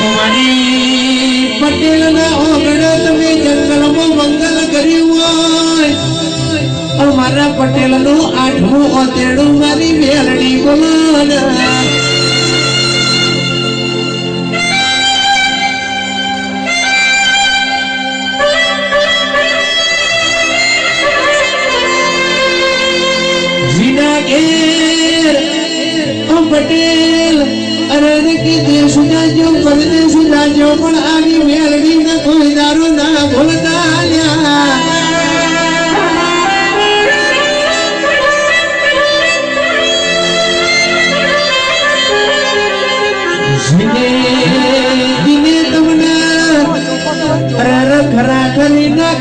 મારી પટેલના ઓગણે તમે જંગલમાં મંગલ કર્યું હોય. મારા પટેલનું આઠમું ઓતેડું મારી મેલડી બોલો જીના ઘેર ઓ પટેલ. અરે કે દેશ જાજો, પરદેશ જાજો, પણ આવી મેળવી ના કોઈ દારો ના ભૂલતા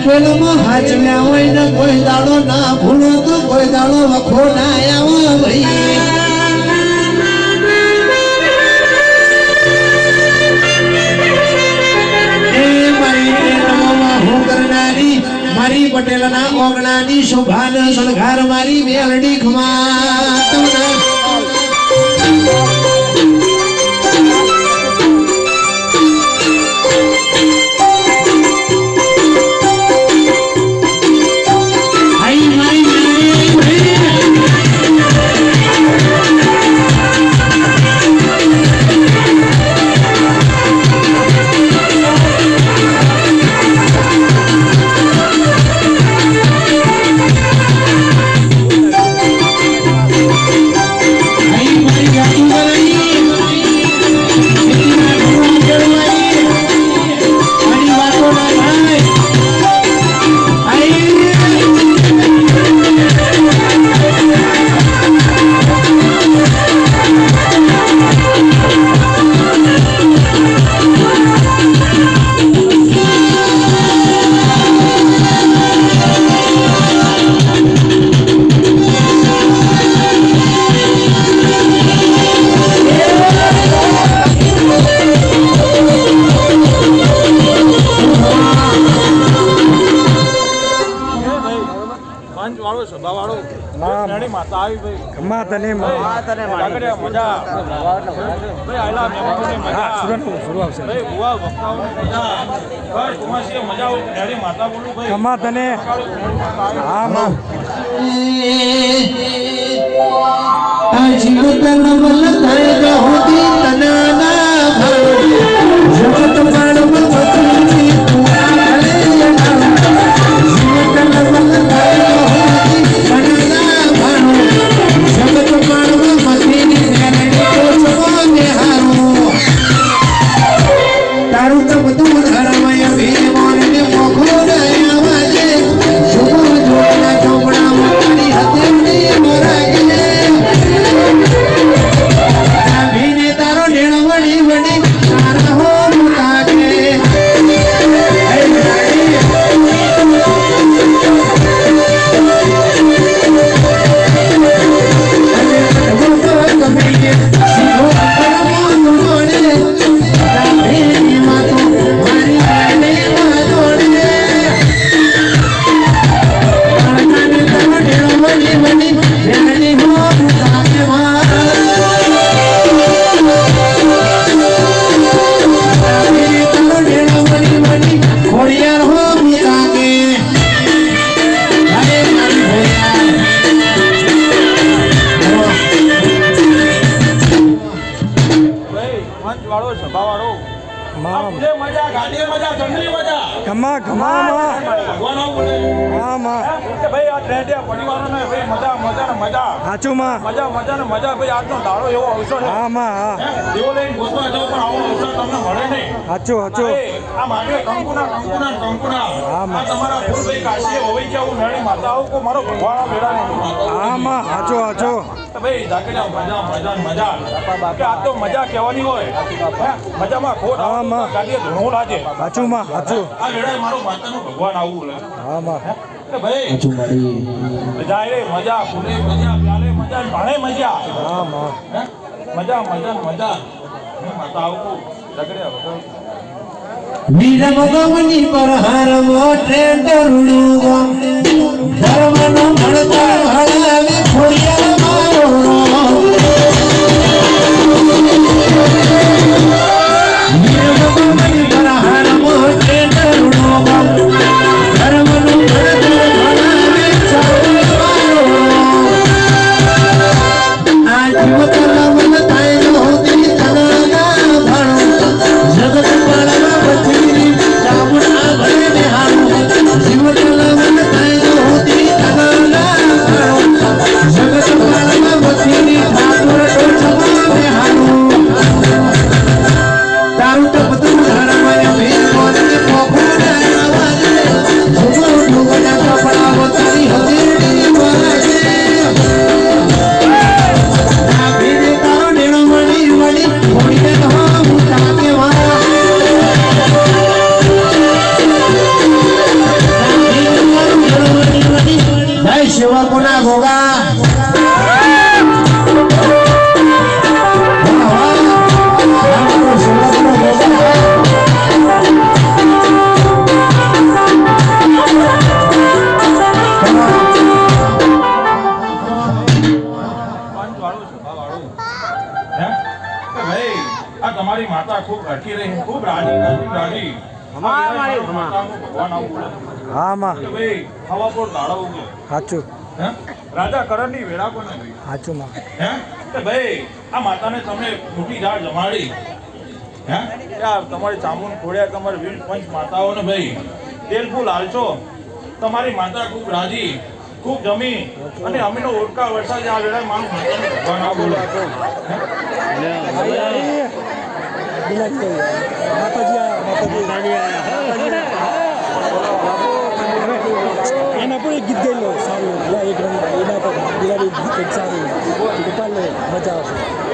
ખેલમાં હાચવ્યા હોય ને કોઈ દાડો ના ભૂલો તો કોઈ દાડો વખો ના આવો ભાઈ પટેલના ઓગણાની શોભાન સળગાર મારી મેલડી ખમા નાની માતા આવી ભાઈ ખમ્મા તને મજા. ભાઈ આયલા મહેમાનોને આવશે. ભાઈ ભુવા વક્તાઓ મજા. ભાઈ કુમારસિંહ મજા આવું. માતા બોલું ભાઈ. ખમ્મા તને હા માં. જીવતન મજા ખમ્મા ખમ્મા માં ભગવાન આવું બોલે. હા માં ભાઈ આ ટ્રેન્ડિયા પરિવારોને ભાઈ મજા મજા ને મજા. સાચું માં. મજા મજા ને મજા ભાઈ આજનો દાડો એવો અવસર છે હા માં હા. દેવો લઈને ગોતો જાઓ પણ આવો અવસર તમને મળે નહીં. સાચું સાચું આ માટે કંકુના કંકુના કંકુના. હા, માં. તમારા ગુરુભાઈ કાશીએ હોવી ગયા હું નાની માતા આવું કો મારો ભગવાન બેડા નહીં હા માં સાચું સાચું ભાઈ ઝાકડિયા મજા મજા ને મજા. કે આ તો મજા કહેવાની હોય. મજામાં ખોટ ગાડીએ ધૂણું લાગે. સાચું માં સાચું વેળાએ મારું ભગવાન આવું હા માં. ભાઈ મજા રે મજા ફૂલે મજા પ્યાલે મજા ભાણે મજા. હા માં. મજા મજા મજા. માતા આવું ઝાકડિયા વગર. વીર ભગવની પર હાર મોટે દરુડું ધર્મનો મળતા હળાવે સેવકોના ગોગા તમારી માતા ખૂબ રખી રહી ખૂબ રાજી રાજી રાજી. આ વિરાય મારા માતાનું ભગવાન હા માં. ભાઈ હવા પર દાડો સાચું હે રાજા કરણની વેળા પણ સાચું માં. હે કે ભાઈ આ માતાને તમે મોટી ઝાડ જમાડી હે તમારી ચામુન ખોડ્યા તમારી વીર પંચ માતાઓને ભાઈ તેલ ફૂલ હાલશો તમારી માતા ખૂબ રાજી ખૂબ જમી અને અમીનો ઓળખા વરસાદ આ વેળા માનું માતાનું ભગવાન આ બોલો માતાજી એના પણ એક ગીત ગયેલો સારું એક રંગ એના પર બિલાડી ગીત એક સારું ગોપાલ મજા આવશે